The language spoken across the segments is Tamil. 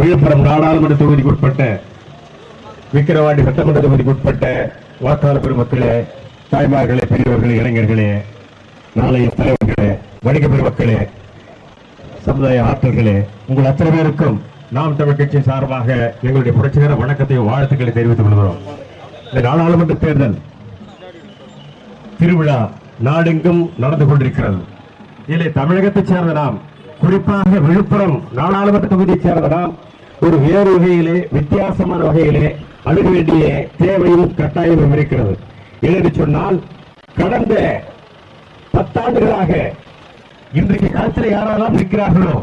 விழுப்புரம் நாடாளுமன்ற தொகுதிக்குட்பட்ட விக்கிரவாண்டி சட்டமன்ற தொகுதிக்குட்பட்ட வாக்காளர் பெருமக்களே தாய்மார்களே பெரியவர்களே இளைஞர்களே நாளைய தலைவர்களே வணிக பெருமக்களே சமுதாய ஆற்றல்களே உங்கள் அத்தனை பேருக்கும் நாம் தமிழ் கட்சி சார்பாக எங்களுடைய புரட்சிகர வணக்கத்தையும் வாழ்த்துக்களை தெரிவித்துக் கொள்கிறோம். இந்த நாடாளுமன்ற தேர்தல் திருவிழா நாடெங்கும் நடந்து கொண்டிருக்கிறது. இதிலே தமிழகத்தைச் சேர்ந்த நாம் குறிப்பாக விழுப்புரம் நாடாளுமன்ற தொகுதியைச் சேர்ந்த நாம் ஒரு வேறு வகையிலே வித்தியாசமான வகையிலே அணுக வேண்டிய தேவையும் கட்டாயமும் இருக்கிறது. என்று சொன்னால் கடந்த பத்தாண்டுகளாக இன்றைக்கு களத்தில் யாரெல்லாம் இருக்கிறார்களோ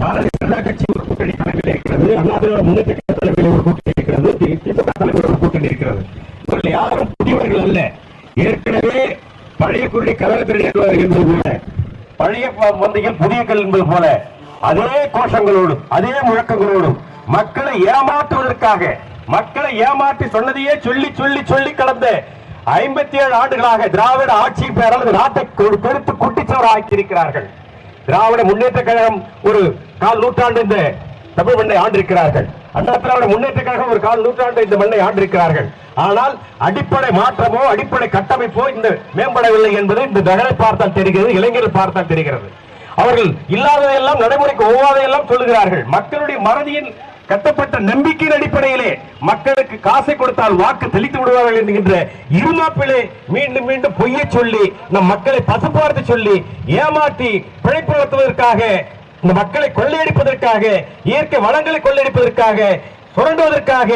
பாரதிய ஜனதா கட்சி ஒரு கூட்டணி தலைமையில் இருக்கிறது அண்ணா திராவிட முன்னேற்ற தலைமையில் ஒரு கூட்டணி இருக்கிறது திமுக தலைமையில் ஒரு கூட்டணி இருக்கிறது. இவர்கள் யாரும் புதியவர்கள் அல்ல. ஏற்கனவே பழைய குருடி கலகத்தில் என்பது கூட பழைய மந்தையில் புதிய கல் என்பது போல அதே கோஷங்களோடும் அதே முழக்கங்களோடும் மக்களை ஏமாற்றுவதற்காக மக்களை ஏமாற்றி சொன்னதையே சொல்லி சொல்லி சொல்லி கலந்த ஐம்பத்தி ஏழு ஆண்டுகளாக திராவிட ஆட்சி பெயரால் நாட்டை கொடுத்து குட்டிச்சவர் ஆக்கியிருக்கிறார்கள் திராவிட முன்னேற்ற கழகம் ஒரு கால் நூற்றாண்டு இந்த தமிழ் மண்ணை ஆண்டிருக்கிறார்கள். அண்ணா திராவிட ஒரு கால் நூற்றாண்டு இந்த மண்ணை ஆண்டிருக்கிறார்கள். ஆனால் அடிப்படை மாற்றமோ அடிப்படை கட்டமைப்போ இந்த மேம்படவில்லை என்பது இந்த நகரை பார்த்தால் தெரிகிறது இளைஞர்கள் பார்த்தால் தெரிகிறது. அவர்கள் இல்லாததையெல்லாம் நடைமுறைக்கு ஒவ்வாதையெல்லாம் சொல்லுகிறார்கள். மக்களுடைய மறதியின் கட்டப்பட்ட நம்பிக்கையின் அடிப்படையிலே மக்களுக்கு காசை கொடுத்தால் வாக்கு தெளித்து விடுவார்கள் என்கின்ற இருமாப்பிலே மீண்டும் மீண்டும் பொய்யை சொல்லி நம் மக்களை பசுபார்த்து சொல்லி ஏமாற்றி பிழைப்பு நடத்துவதற்காக இந்த மக்களை கொள்ளையடிப்பதற்காக இயற்கை வளங்களை கொள்ளையடிப்பதற்காக சுரண்டுவதற்காக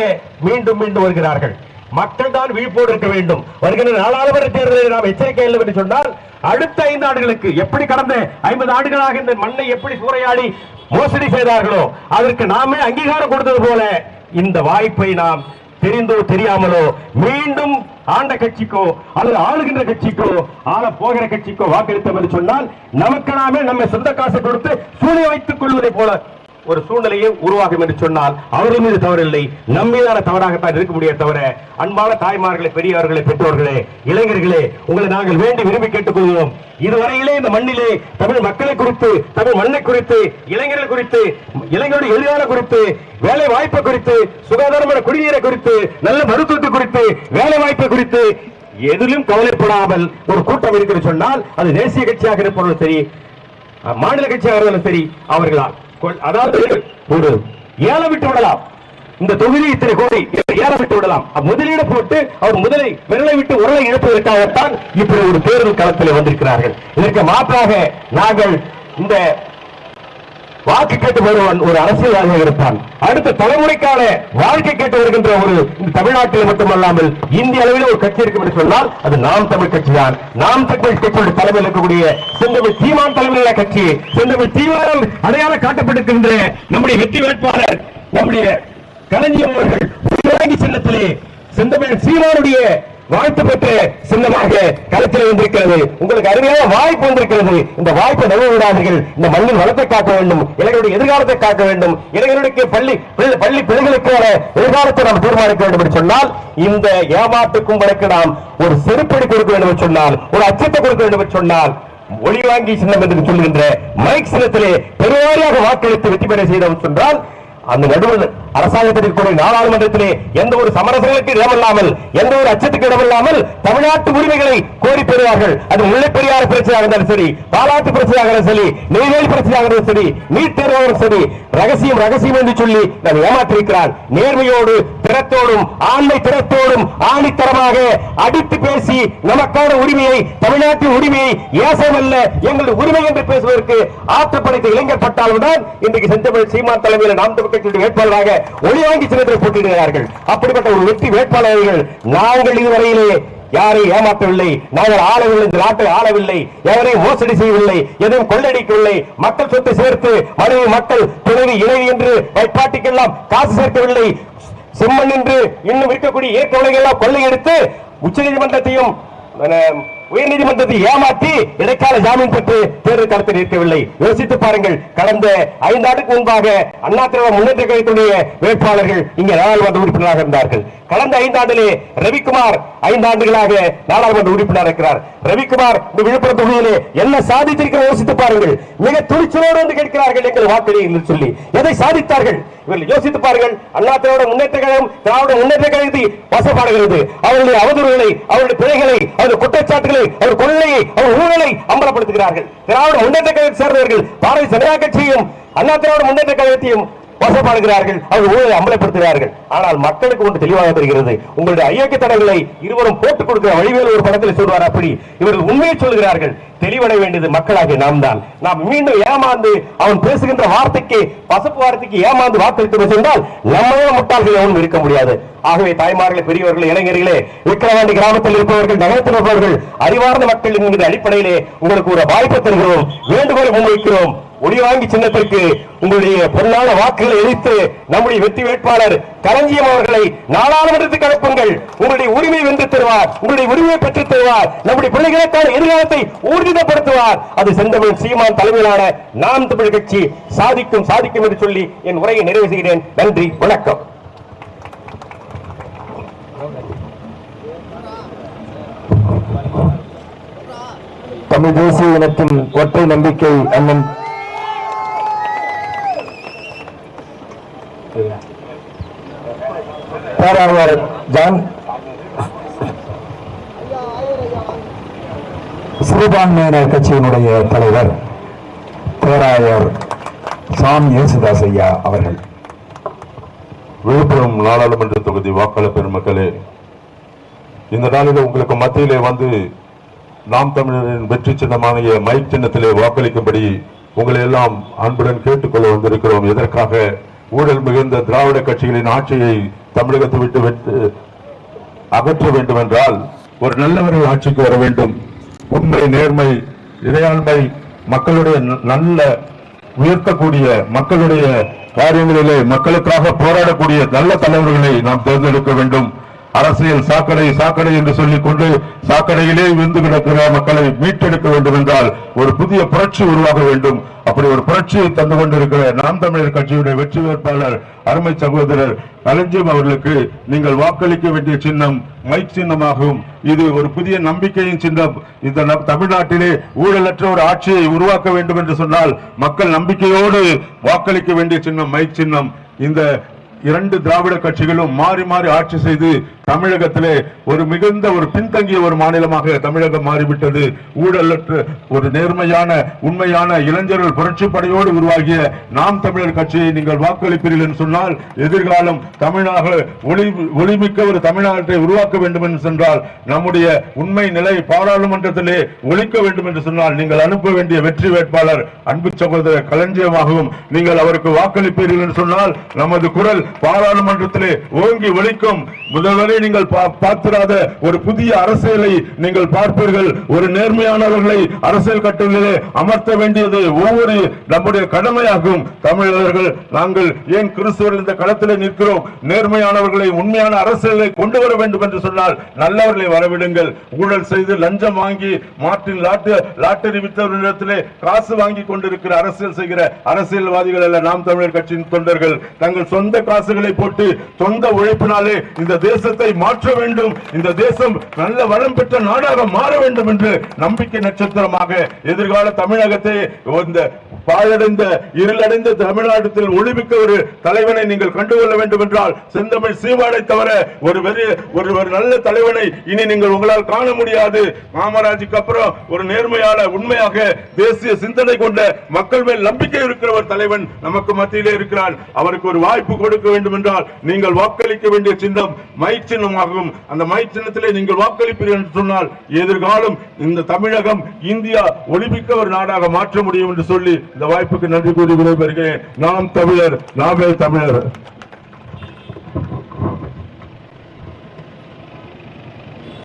மீண்டும் மீண்டும் வருகிறார்கள். மக்கள் தான் விழிப்போடு இருக்க வேண்டும். வருகின்ற நாடாளுமன்ற தேர்தலில் நாம் எச்சரிக்கை இல்லை என்று சொன்னால் அடுத்த ஐந்து ஆண்டுகளுக்கு எப்படி கடந்த ஐம்பது ஆண்டுகளாக இந்த மண்ணை எப்படி சூறையாடி மோசடி செய்தார்களோ அதற்கு நாமே அங்கீகாரம் கொடுத்தது போல இந்த வாய்ப்பை நாம் தெரிந்தோ தெரியாமலோ மீண்டும் ஆண்ட கட்சிக்கோ அல்லது ஆளுகின்ற கட்சிக்கோ ஆள போகிற கட்சிக்கோ வாக்களித்தோம் என்று சொன்னால் நமக்கு நாமே நம்ம சொந்த காசை கொடுத்து சூழி வைத்துக் கொள்வதை போல ஒரு சூழ்நிலையை உருவாகும் என்று சொன்னால் அவர்கள் மீது தவறில்லை நம்மீதான தவறாகத்தான் இருக்க முடியாது தவிர அன்பான தாய்மார்களே பெரியவர்களே பெற்றோர்களே இளைஞர்களே உங்களை நாங்கள் வேண்டி விரும்பி கேட்டுக்கொள்கிறோம் இதுவரையிலே இந்த மண்ணிலே தமிழ் மக்களை குறித்து தமிழ் மண்ணை குறித்து இளைஞர்கள் குறித்து இளைஞருடைய எதிரான குறித்து வேலை வாய்ப்பை குறித்து சுகாதாரமான குடிநீரை குறித்து நல்ல மருத்துவத்தை குறித்து வேலை வாய்ப்பை குறித்து எதிலும் கவலைப்படாமல் ஒரு கூட்டம் இருக்கிறது சொன்னால் அது தேசிய கட்சியாக இருப்பவர்களும் சரி மாநில கட்சியாக இருந்தாலும் சரி அவர்களால். அதாவது ஒரு ஏழை விட்டு விடலாம். இந்த தொகுதி இத்தனை கோடி ஏழை விட்டு விடலாம். முதலீடு போட்டு அவர் முதலை விரலை விட்டு உரலை இழப்பதற்காகத்தான் இப்படி ஒரு தேர்தல் களத்தில் வந்திருக்கிறார்கள். இதற்கு மாற்றாக நாங்கள் இந்த வாக்கு கேட்டு வருவன் ஒரு அரசியல்வாதியாக இருப்பான். அடுத்த தலைமுறைக்கான வாழ்க்கை கேட்டு வருகின்ற ஒரு இந்த தமிழ்நாட்டில் மட்டுமல்லாமல் இந்திய அளவில் ஒரு கட்சி இருக்கும் என்று சொன்னால் அது நாம் தமிழ் கட்சி தான் நாம் தமிழ் கட்சியுடைய தலைமையில் இருக்கக்கூடிய செந்தமிழ் சீமான் தலைமையிலான கட்சி செந்தமிழ் தீவிரம் அடையாளம் காட்டப்பட்டிருக்கின்ற நம்முடைய வெற்றி வேட்பாளர் நம்முடைய கலைஞர் அவர்கள் உயிரோங்கி சின்னத்திலே செந்தமிழ் சீமானுடைய வாழ்த்து பெற்ற சின்னமாக களத்தில் வந்திருக்கிறது. உங்களுக்கு அருமையான வாய்ப்பு வந்திருக்கிறது. இந்த வாய்ப்பை நழுவ விடாதீர்கள் இந்த மண்ணின் வளத்தை காக்க வேண்டும். இளைஞருடைய எதிர்காலத்தை காக்க வேண்டும். இளைஞர்களுக்கு பள்ளி பள்ளி பிள்ளைகளுக்கான எதிர்காலத்தை நாம் தீர்மானிக்க வேண்டும் என்று சொன்னால் இந்த ஏமாற்று கும்பலுக்கு நாம் ஒரு செருப்படி கொடுக்க வேண்டும் என்று சொன்னால் ஒரு அச்சத்தை கொடுக்க வேண்டும் என்று சொன்னால் ஒளி வாங்கி சின்னம் என்று சொல்லுகின்ற மைக் சின்னத்திலே பெருவாரியாக வாக்களித்து வெற்றி பெற செய்தோம் சொன்னால் அந்த நடுவில் அரசாங்கத்திற்கு கூட நாடாளுமன்றத்திலே எந்த ஒரு சமரசங்களுக்கு இடமில்லாமல் எந்த ஒரு அச்சத்துக்கு இடமில்லாமல் தமிழ்நாட்டு உரிமைகளை கோரி பெறுவார்கள். அது முல்லை பெரியார் பிரச்சனையாக இருந்தாலும் சரி பாலாட்டு பிரச்சனையாக இருந்தாலும் சரி நெய்வேலி பிரச்சனையாக இருந்தாலும் சரி நீட் தேர்வாகவும் சரி ரகசியம் ரகசியம் என்று சொல்லி நான் ஏமாற்றிருக்கிறான் நேர்மையோடு திறத்தோடும் ஆண்மை திறத்தோடும் ஆணித்தரமாக அடித்து பேசி நமக்கான உரிமையை தமிழ்நாட்டின் உரிமையை ஏசமல்ல எங்கள் உரிமை என்று பேசுவதற்கு ஆற்றப்படைத்த இளைஞர் பட்டாலும் தான் இன்றைக்கு செந்தமிழ் சீமான் தலைமையில் நாம் தமிழ் கட்சியுடைய வேட்பாளராக ஒளி வாங்கி சின்னத்தில் போட்டியிடுகிறார்கள். அப்படிப்பட்ட ஒரு வெற்றி வேட்பாளர்கள் நாங்கள் இதுவரையிலே யாரை ஏமாற்றவில்லை. நாங்கள் ஆளவில்லை இந்த நாட்டை ஆளவில்லை. எவரையும் மோசடி செய்யவில்லை. எதையும் கொள்ளடிக்கவில்லை மக்கள் சொத்தை சேர்த்து மனைவி மக்கள் துணைவி இணைவி என்று வைப்பாட்டிக்கெல்லாம் காசு சேர்க்கவில்லை. செம்மண் என்று இன்னும் இருக்கக்கூடிய இயற்கை உலகெல்லாம் கொள்ளையடித்து உச்சநீதிமன்றத்தையும் உயர்நீதிமன்றத்தை ஏமாற்றி இடைக்கால ஜாமீன் பெற்று தேர்தல் களத்தில் இருக்கவில்லை யோசித்து பாருங்கள் கடந்த ஐந்தாண்டுக்கு முன்பாக அண்ணா திராவிட முன்னேற்ற கழகத்துடைய வேட்பாளர்கள் இங்கே நாடாளுமன்ற உறுப்பினராக இருந்தார்கள். கடந்த ஐந்தாண்டிலே ரவிக்குமார் ஐந்தாண்டுகளாக நாடாளுமன்ற உறுப்பினர் இருக்கிறார். ரவிக்குமார் இந்த விழுப்புரம் தொகுதியிலே என்ன சாதித்திருக்கிற யோசித்து பாருங்கள். மிக துணிச்சலோடு வந்து கேட்கிறார்கள் எங்கள் வாக்களி என்று சொல்லி. எதை சாதித்தார்கள்? இவர்கள் யோசித்து பாருங்கள் அண்ணா திராவிட முன்னேற்ற கழகம் திராவிட முன்னேற்ற கழகத்தை வசப்பாடுகிறது. அவருடைய அவதூறுகளை அவருடைய பிழைகளை அவருடைய குற்றச்சாட்டுகளை அவர் கொள்ளையை அவர் ஊழலை அம்பலப்படுத்துகிறார்கள். திராவிட முன்னேற்ற கழகத்தை சேர்ந்தவர்கள் பாரதிய ஜனதா கட்சியும் அண்ணா திராவிட முன்னேற்ற கழகத்தையும் வசப்படுகிறார்கள் அவர்கள் ஊழலை அமலப்படுத்துகிறார்கள் ஆனால் மக்களுக்கு ஒன்று தெளிவாக தெரிகிறது. உங்களுடைய ஐயக்க தடங்களை இருவரும் போட்டுக் கொடுக்கிற வழிவேல் ஒரு படத்தில் சொல்வார் அப்படி. இவர்கள் உண்மையை சொல்கிறார்கள். தெளிவடை வேண்டியது மக்களாகிய நாம் தான் நாம் மீண்டும் ஏமாந்து அவன் பேசுகின்ற வார்த்தைக்கு பசப்பு வார்த்தைக்கு ஏமாந்து வாக்களித்து சென்றால் நம்மளே முட்டாள்கள் எவனும் இருக்க முடியாது. ஆகவே தாய்மார்களே பெரியவர்கள் இளைஞர்களே விக்கிரவாண்டி கிராமத்தில் இருப்பவர்கள் நகரத்தில் இருப்பவர்கள் அறிவார்ந்த மக்கள் என்கிற அடிப்படையிலே உங்களுக்கு ஒரு வாய்ப்பு தருகிறோம் வேண்டுகோளை முன்வைக்கிறோம். ஒளி வாங்கி சின்னத்திற்கு உங்களுடைய பொருளான வாக்குகளை எரித்து நம்முடைய வெற்றி வேட்பாளர் களஞ்சியம் அவர்களை நாடாளுமன்றத்துக்கு அனுப்புங்கள். உங்களுடைய உரிமை வென்று தருவார். உங்களுடைய உரிமையை பெற்றுத் தருவார். நம்முடைய பிள்ளைகளுக்கான எதிர்காலத்தை ஊர்ஜிதப்படுத்துவார். அது செந்தமிழ் சீமான் தலைமையிலான நாம் தமிழ் கட்சி சாதிக்கும் சாதிக்கும் என்று சொல்லி என் உரையை நிறைவு செய்கிறேன். நன்றி. வணக்கம். தமிழ் தேசிய இனத்தின் ஒற்றை நம்பிக்கை அண்ணன் பேராளர் ஜான். சிறுபான்மையினர் கட்சியினுடைய தலைவர் பேராயர் சாம் இயேசுதாஸ் ஐயா அவர்கள். விழுப்புரம் நாடாளுமன்ற தொகுதி வாக்காளர் பெருமக்களே இந்த நாளில் உங்களுக்கு மத்தியிலே வந்து நாம் தமிழரின் வெற்றி சின்னமான மைக் சின்னத்திலே வாக்களிக்கும்படி உங்களை எல்லாம் அன்புடன் கேட்டுக்கொள்ள வந்திருக்கிறோம். எதற்காக? ஊழல் மிகுந்த திராவிட கட்சிகளின் ஆட்சியை தமிழகத்தை விட்டு விட்டு அகற்ற வேண்டும் என்றால் ஒரு நல்லவர்கள் ஆட்சிக்கு வர வேண்டும். உண்மை நேர்மை இறையாண்மை மக்களுடைய நல்ல உயர்த்தக்கூடிய மக்களுடைய காரியங்களிலே மக்களுக்காக போராடக்கூடிய நல்ல தலைவர்களை நாம் தேர்ந்தெடுக்க வேண்டும். அரசியல் சாக்கடை சாக்கடை என்று சொல்லிக் கொண்டு சாக்கடையிலே விழுந்து கிடக்கிற மக்களை மீட்டெடுக்க வேண்டும் என்றால் ஒரு புதிய புரட்சி உருவாக வேண்டும். அப்படி ஒரு புரட்சியை தந்து கொண்டிருக்கிற நாம் தமிழர் கட்சியுடைய வெற்றி வேட்பாளர் அருமை சகோதரர் கலஞ்சியம் அவர்களுக்கு நீங்கள் வாக்களிக்க வேண்டிய சின்னம் மைக் சின்னமாகும். இது ஒரு புதிய நம்பிக்கையின் சின்னம். இந்த தமிழ்நாட்டிலே ஊழலற்ற ஒரு ஆட்சியை உருவாக்க வேண்டும் என்று சொன்னால் மக்கள் நம்பிக்கையோடு வாக்களிக்க வேண்டிய சின்னம் மைக் சின்னம். இந்த இரண்டு திராவிட கட்சிகளும் மாறி மாறி ஆட்சி செய்து தமிழகத்திலே ஒரு மிகுந்த ஒரு பின்தங்கிய ஒரு மாநிலமாக தமிழகம் மாறிவிட்டது. ஊழலற்ற ஒரு நேர்மையான உண்மையான இளைஞர்கள் புரட்சி படையோடு உருவாகிய நாம் தமிழர் கட்சியை நீங்கள் வாக்களிப்பீர்கள் என்று சொன்னால் எதிர்காலம் தமிழாக ஒளி ஒளிமிக்க ஒரு தமிழ்நாட்டை உருவாக்க வேண்டும் என்று சென்றால் நம்முடைய உண்மை நிலை பாராளுமன்றத்திலே ஒழிக்க வேண்டும் என்று சொன்னால் நீங்கள் அனுப்ப வேண்டிய வெற்றி வேட்பாளர் அன்பு சகோதரர் களஞ்சியமாகவும் நீங்கள் அவருக்கு வாக்களிப்பீர்கள் என்று சொன்னால் நமது குரல் பாராளுமன்றத்திலே ஓங்கி ஒழிக்கும் முதல்வரை நீங்கள் பார்த்திராத ஒரு புதிய அரசியலை நீங்கள் பார்ப்பீர்கள். ஒரு நேர்மையானவர்களை அரசியல் கட்டளிலே அமர்த்த வேண்டியது ஒவ்வொரு நம்முடைய கடமையாகும். தமிழர்கள் நாங்கள் ஏன் கிறிஸ்துவர் இந்த களத்திலே நிற்கிறோம்? நேர்மையானவர்களை உண்மையான அரசியலை கொண்டு வர வேண்டும் என்று சொன்னால் நல்லவர்களை வரவிடுங்கள். ஊழல் செய்து லஞ்சம் வாங்கி மாற்றின் லாட்டு லாட்டரி வித்தவர்களிடத்திலே காசு வாங்கி கொண்டிருக்கிற அரசியல் செய்கிற அரசியல்வாதிகள் அல்ல நாம் தமிழர் கட்சியின் தொண்டர்கள். தங்கள் சொந்த காசுகளை போட்டு சொந்த உழைப்பினாலே இந்த தேசத்தை மாற்ற வேண்டும். இந்த தேசம் நல்ல வளம் பெற்ற நாடாக மாற வேண்டும் என்று நம்பிக்கை நட்சத்திரமாக எதிர்கால தமிழகத்தை இந்த பாழடைந்த இருளடைந்த தமிழ்நாட்டில் ஒளிமிக்க ஒரு தலைவனை நீங்கள் கண்டுகொள்ள வேண்டும் என்றால் செந்தமிழ் சீவாடை தவிர ஒரு பெரிய ஒரு ஒரு நல்ல தலைவனை இனி நீங்கள் உங்களால் காண முடியாது. காமராஜுக்கு அப்புறம் ஒரு நேர்மையான உண்மையாக தேசிய சிந்தனை கொண்ட மக்கள் மேல் நம்பிக்கை இருக்கிற ஒரு தலைவன் நமக்கு மத்தியிலே இருக்கிறார் அவருக்கு ஒரு வாய்ப்பு கொடுக்க வேண்டும் என்றால் நீங்கள் வாக்களிக்க வேண்டிய சின்னம் மைக் சின்னமாகும் அந்த மைக் சின்னத்திலே நீங்கள் வாக்களிப்பீர்கள் என்று சொன்னால் எதிர்காலம் இந்த தமிழகம் இந்தியா ஒளிமிக்க ஒரு நாடாக மாற்ற முடியும் என்று சொல்லி இந்த வாய்ப்புக்கு நன்றி கூறி விடைபெறுகிறேன். நாம் தமிழர் நாமே தமிழர்